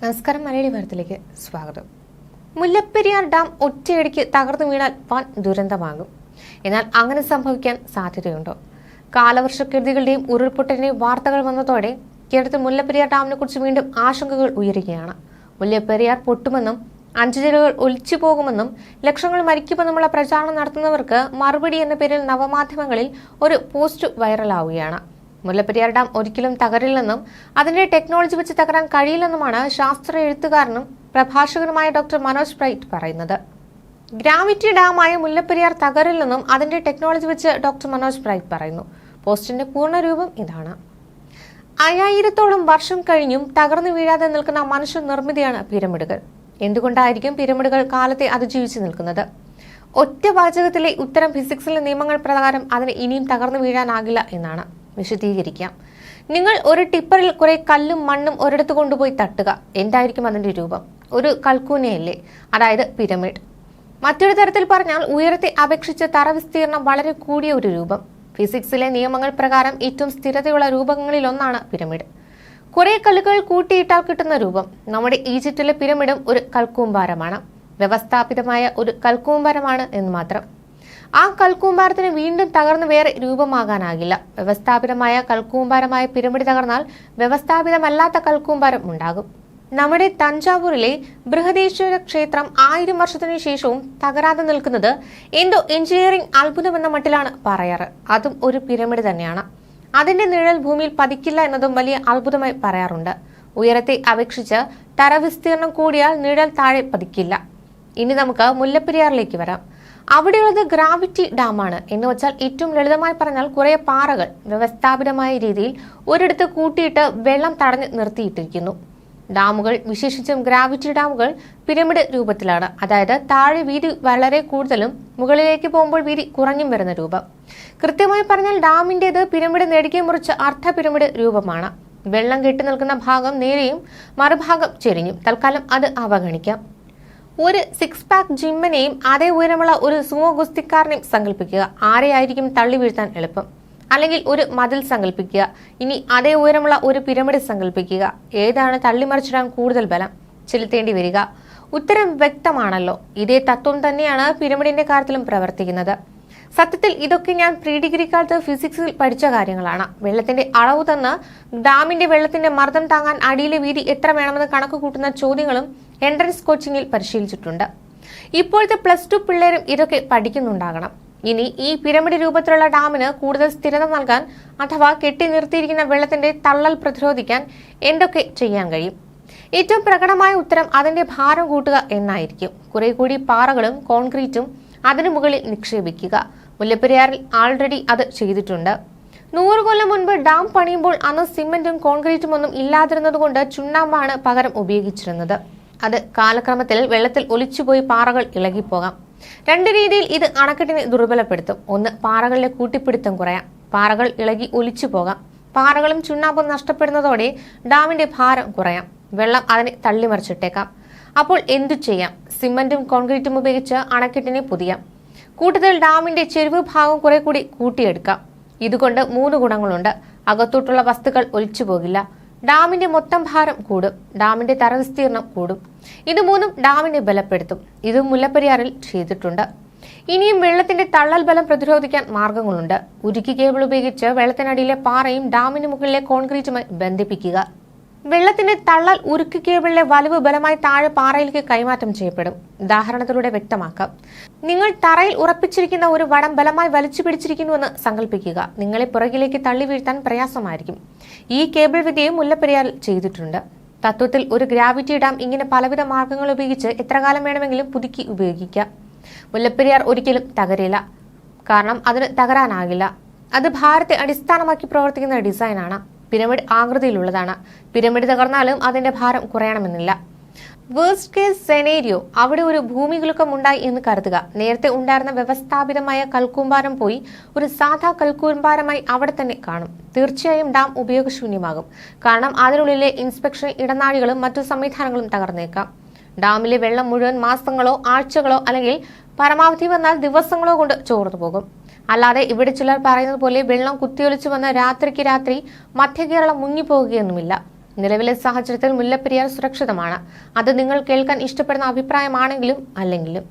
നമസ്കാരം മലയാളി വാർത്തയിലേക്ക് സ്വാഗതം. മുല്ലപ്പെരിയാർ ഡാം ഒറ്റയടിക്ക് തകർന്നു വീണാൽ വൻ ദുരന്തമാകും. എന്നാൽ അങ്ങനെ സംഭവിക്കാൻ സാധ്യതയുണ്ടോ? കാലവർഷക്കെടുതികളുടെയും ഉരുൾപൊട്ടലിന്റെയും വാർത്തകൾ വന്നതോടെ കേരളത്തിൽ മുല്ലപ്പെരിയാർ ഡാമിനെ കുറിച്ച് വീണ്ടും ആശങ്കകൾ ഉയരുകയാണ്. മുല്ലപ്പെരിയാർ പൊട്ടുമെന്നും അഞ്ചു ജില്ലകൾ ഒലിച്ചു പോകുമെന്നും ലക്ഷങ്ങൾ മരിക്കുമെന്നുമുള്ള പ്രചാരണം നടത്തുന്നവർക്ക് മറുപടി എന്ന പേരിൽ നവമാധ്യമങ്ങളിൽ ഒരു പോസ്റ്റ് വൈറലാവുകയാണ്. മുല്ലപ്പെരിയാർ ഡാം ഒരിക്കലും തകരില്ലെന്നും അതിന്റെ ടെക്നോളജി വെച്ച് തകരാൻ കഴിയില്ലെന്നുമാണ് ശാസ്ത്ര എഴുത്തുകാരനും പ്രഭാഷകനുമായ ഡോക്ടർ മനോജ് പ്രൈറ്റ് പറയുന്നത്. ഗ്രാവിറ്റി ഡാമായ മുല്ലപ്പെരിയാർ തകരില്ലെന്നും അതിന്റെ ടെക്നോളജി വെച്ച് ഡോക്ടർ മനോജ് പ്രൈറ്റ് പറയുന്നു. പോസ്റ്റിന്റെ പൂർണരൂപം ഇതാണ്. അയ്യായിരത്തോളം വർഷം കഴിഞ്ഞും തകർന്നു വീഴാതെ നിൽക്കുന്ന മനുഷ്യ നിർമ്മിതിയാണ് പിരമിഡുകൾ. എന്തുകൊണ്ടായിരിക്കും പിരമിഡുകൾ കാലത്തെ അതിജീവിച്ചു നിൽക്കുന്നത്? ഒറ്റ വാചകത്തിലെ ഉത്തരം ഫിസിക്സിലെ നിയമങ്ങൾ പ്രകാരം അതിന് ഇനിയും തകർന്നു വീഴാനാകില്ല എന്നാണ്. വിശദീകരിക്കാം. നിങ്ങൾ ഒരു ടിപ്പറിൽ കുറെ കല്ലും മണ്ണും ഒരിടത്ത് കൊണ്ടുപോയി തട്ടുക. എന്തായിരിക്കും അതിന്റെ രൂപം? ഒരു കൽക്കൂനയല്ലേ? അതായത് പിരമിഡ്. മറ്റൊരു തരത്തിൽ പറഞ്ഞാൽ ഉയരത്തെ അപേക്ഷിച്ച് തറ വിസ്തീർണം വളരെ കൂടിയ ഒരു രൂപം. ഫിസിക്സിലെ നിയമങ്ങൾ പ്രകാരം ഏറ്റവും സ്ഥിരതയുള്ള രൂപങ്ങളിൽ ഒന്നാണ് പിരമിഡ്. കുറെ കല്ലുകൾ കൂട്ടിയിട്ടാൽ കിട്ടുന്ന രൂപം. നമ്മുടെ ഈജിപ്തിലെ പിരമിഡും ഒരു കൽക്കൂമ്പാരമാണ്. വ്യവസ്ഥാപിതമായ ഒരു കൽക്കൂമ്പാരമാണ് എന്ന് മാത്രം. ആ കൽക്കൂമ്പാരത്തിന് വീണ്ടും തകർന്ന് വേറെ രൂപമാകാനാകില്ല. വ്യവസ്ഥാപിതമായ കൽക്കൂമ്പാരമായ പിരമിഡ് തകർന്നാൽ വ്യവസ്ഥാപിതമല്ലാത്ത കൽക്കൂമ്പാരം ഉണ്ടാകും. നമ്മുടെ തഞ്ചാവൂരിലെ ബൃഹദേശ്വര ക്ഷേത്രം ആയിരം വർഷത്തിനു ശേഷവും തകരാതെ നിൽക്കുന്നത് എന്തോ എഞ്ചിനീയറിംഗ് അത്ഭുതമെന്ന മട്ടിലാണ് പറയാറ്. അതും ഒരു പിരമിഡ് തന്നെയാണ്. അതിന്റെ നിഴൽ ഭൂമിയിൽ പതിക്കില്ല എന്നതും വലിയ അത്ഭുതമായി പറയാറുണ്ട്. ഉയരത്തെ അപേക്ഷിച്ച് തരവിസ്തീർണം കൂടിയാൽ നിഴൽ താഴെ പതിക്കില്ല. ഇനി നമുക്ക് മുല്ലപ്പെരിയാറിലേക്ക് വരാം. അവിടെയുള്ളത് ഗ്രാവിറ്റി ഡാമാണ്. എന്ന് വെച്ചാൽ ഏറ്റവും ലളിതമായി പറഞ്ഞാൽ കുറെ പാറകൾ വ്യവസ്ഥാപിതമായ രീതിയിൽ ഒരിടത്ത് കൂട്ടിയിട്ട് വെള്ളം തടഞ്ഞു നിർത്തിയിട്ടിരിക്കുന്നു. ഡാമുകൾ വിശേഷിച്ചും ഗ്രാവിറ്റി ഡാമുകൾ പിരമിഡ് രൂപത്തിലാണ്. അതായത് താഴെ വീതി വളരെ കൂടുതലും മുകളിലേക്ക് പോകുമ്പോൾ വീതി കുറഞ്ഞും വരുന്ന രൂപം. കൃത്യമായി പറഞ്ഞാൽ ഡാമിന്റെത് പിരമിഡ് നെടുകെ മുറിച്ച് അർദ്ധ പിരമിഡ് രൂപമാണ്. വെള്ളം കെട്ടി നിൽക്കുന്ന ഭാഗം നേരെയും മറുഭാഗം ചെരിഞ്ഞും. തൽക്കാലം അത് അവഗണിക്കാം. ഒരു സിക്സ് പാക്ക് ജിമ്മിനെയും അതേ ഉയരമുള്ള ഒരു സുമോ ഗുസ്തിക്കാരനെയും സങ്കല്പിക്കുക. ആരെയായിരിക്കും തള്ളി വീഴ്ത്താൻ എളുപ്പം? അല്ലെങ്കിൽ ഒരു മതിൽ സങ്കല്പിക്കുക. ഇനി അതേ ഉയരമുള്ള ഒരു പിരമിഡ് സങ്കല്പിക്കുക. ഏതാണ് തള്ളിമറിച്ചിടാൻ കൂടുതൽ ബലം? ചെലുത്തേണ്ടി വരിക. ഉത്തരം വ്യക്തമാണല്ലോ. ഇതേ തത്വം തന്നെയാണ് പിരമിഡിന്റെ കാര്യത്തിലും പ്രവർത്തിക്കുന്നത്. സത്യത്തിൽ ഇതൊക്കെ ഞാൻ പ്രീ ഡിഗ്രി കാലത്ത് ഫിസിക്സിൽ പഠിച്ച കാര്യങ്ങളാണ്. വെള്ളത്തിന്റെ അളവ് തന്ന് ഡാമിന്റെ വെള്ളത്തിന്റെ മർദ്ദം താങ്ങാൻ അടിയിലെ വീതി എത്ര വേണമെന്ന് കണക്ക് കൂട്ടുന്ന ചോദ്യങ്ങളും എൻട്രൻസ് കോച്ചിങ്ങിൽ പരിശീലിച്ചിട്ടുണ്ട്. ഇപ്പോഴത്തെ പ്ലസ് ടു പിള്ളേരും ഇതൊക്കെ പഠിക്കുന്നുണ്ടാകണം. ഇനി ഈ പിരമിഡ് രൂപത്തിലുള്ള ഡാമിന് കൂടുതൽ സ്ഥിരത നൽകാൻ അഥവാ കെട്ടി നിർത്തിയിരിക്കുന്ന വെള്ളത്തിന്റെ തള്ളൽ പ്രതിരോധിക്കാൻ എന്തൊക്കെ ചെയ്യാൻ കഴിയും? ഏറ്റവും പ്രകടമായ ഉത്തരം അതിന്റെ ഭാരം കൂട്ടുക എന്നായിരിക്കും. കുറെ കൂടി പാറകളും കോൺക്രീറ്റും അതിനു മുകളിൽ നിക്ഷേപിക്കുക. മുല്ലപ്പെരിയാറിൽ ആൾറെഡി അത് ചെയ്തിട്ടുണ്ട്. നൂറ് കൊല്ലം മുൻപ് ഡാം പണിയുമ്പോൾ അന്ന് സിമെന്റും കോൺക്രീറ്റും ഒന്നും ഇല്ലാതിരുന്നതുകൊണ്ട് ചുണ്ണാമ്പാണ് പകരം ഉപയോഗിച്ചിരുന്നത്. അത് കാലക്രമത്തിൽ വെള്ളത്തിൽ ഒലിച്ചുപോയി പാറകൾ ഇളകിപ്പോകാം. രണ്ട് രീതിയിൽ ഇത് അണക്കെട്ടിനെ ദുർബലപ്പെടുത്തും. ഒന്ന് പാറകളിലെ കൂട്ടിപ്പിടുത്തം കുറയാം. പാറകൾ ഇളകി ഒലിച്ചു പോകാം. പാറകളും ചുണ്ണാമ്പും നഷ്ടപ്പെടുന്നതോടെ ഡാമിന്റെ ഭാരം കുറയാം. വെള്ളം അതിനെ തള്ളിമറിച്ചിട്ടേക്കാം. അപ്പോൾ എന്തു ചെയ്യാം? സിമന്റും കോൺക്രീറ്റും ഉപയോഗിച്ച് അണക്കെട്ടിനെ പുതിയാം. കൂട്ടത്തിൽ ഡാമിന്റെ ചെരുവ് ഭാഗം കുറെ കൂടി കൂട്ടിയെടുക്കാം. ഇതുകൊണ്ട് മൂന്ന് ഗുണങ്ങളുണ്ട്. അകത്തോട്ടുള്ള വസ്തുക്കൾ ഒലിച്ചു പോകില്ല. ഡാമിന്റെ മൊത്തം ഭാരം കൂടും. ഡാമിന്റെ തറവിസ്തീർണം കൂടും. ഇത് മൂന്നും ഡാമിനെ ബലപ്പെടുത്തും. ഇത് മുല്ലപ്പെരിയാറിൽ ചെയ്തിട്ടുണ്ട്. ഇനിയും വെള്ളത്തിന്റെ തള്ളൽ ബലം പ്രതിരോധിക്കാൻ മാർഗങ്ങളുണ്ട്. ഉരുക്കി കേബിൾ ഉപയോഗിച്ച് വെള്ളത്തിനടിയിലെ പാറയും ഡാമിന് മുകളിലെ കോൺക്രീറ്റുമായി ബന്ധിപ്പിക്കുക. വെള്ളത്തിന്റെ തള്ളൽ ഉരുക്ക് കേബിളിലെ വലുവ് ബലമായി താഴെ പാറയിലേക്ക് കൈമാറ്റം ചെയ്യപ്പെടും. ഉദാഹരണത്തിലൂടെ വ്യക്തമാക്കാം. നിങ്ങൾ തറയിൽ ഉറപ്പിച്ചിരിക്കുന്ന ഒരു വടം ബലമായി വലിച്ചു പിടിച്ചിരിക്കുന്നുവെന്ന് സങ്കല്പിക്കുക നിങ്ങളെ പുറകിലേക്ക് തള്ളി വീഴ്ത്താൻ പ്രയാസമായിരിക്കും. ഈ കേബിൾ വിദ്യയും മുല്ലപ്പെരിയാൽ ചെയ്തിട്ടുണ്ട്. തത്വത്തിൽ ഒരു ഗ്രാവിറ്റി ഡാം ഇങ്ങനെ പലവിധ മാർഗങ്ങൾ ഉപയോഗിച്ച് എത്ര കാലം വേണമെങ്കിലും പുതുക്കി ഉപയോഗിക്കാം. മുല്ലപ്പെരിയാർ ഒരിക്കലും തകരില്ല കാരണം അതിന് തകരാനാകില്ല. അത് ഭാരത്തെ അടിസ്ഥാനമാക്കി പ്രവർത്തിക്കുന്ന ഡിസൈനാണ്. പിരമിഡ് ആകൃതിയിലുള്ളതാണ്. പിരമിഡ് തകർന്നാലും അതിന്റെ ഭാരം കുറയണമെന്നില്ല. വേഴ്സ്റ്റ് കേസ് സെനേരിയോ അവിടെ ഒരു ഭൂമികുലുക്കം ഉണ്ടായി എന്ന് കരുതുക. നേരത്തെ ഉണ്ടായിരുന്ന വ്യവസ്ഥാപിതമായ കൽക്കൂമ്പാരം പോയി ഒരു സാധാ കൽക്കൂമ്പാരമായി അവിടെ തന്നെ കാണും. തീർച്ചയായും ഡാം ഉപയോഗശൂന്യമാകും. കാരണം അതിനുള്ളിലെ ഇൻസ്പെക്ഷൻ ഇടനാഴികളും മറ്റു സംവിധാനങ്ങളും തകർന്നേക്കാം. ഡാമിലെ വെള്ളം മുഴുവൻ മാസങ്ങളോ ആഴ്ചകളോ അല്ലെങ്കിൽ പരമാവധി വന്നാൽ ദിവസങ്ങളോ കൊണ്ട് ചോർന്നു പോകും. അല്ലാതെ ഇവിടെ ചിലർ പറയുന്നത് പോലെ വെള്ളം കുത്തിയൊലിച്ചു വന്ന രാത്രിക്ക് രാത്രി മധ്യ കേരളം മുങ്ങിപ്പോകുകയൊന്നുമില്ല. നിലവിലെ സാഹചര്യത്തിൽ മുല്ലപ്പെരിയാർ സുരക്ഷിതമാണ്. അത് നിങ്ങൾ കേൾക്കാൻ ഇഷ്ടപ്പെടുന്ന അഭിപ്രായമാണെങ്കിലും അല്ലെങ്കിലും.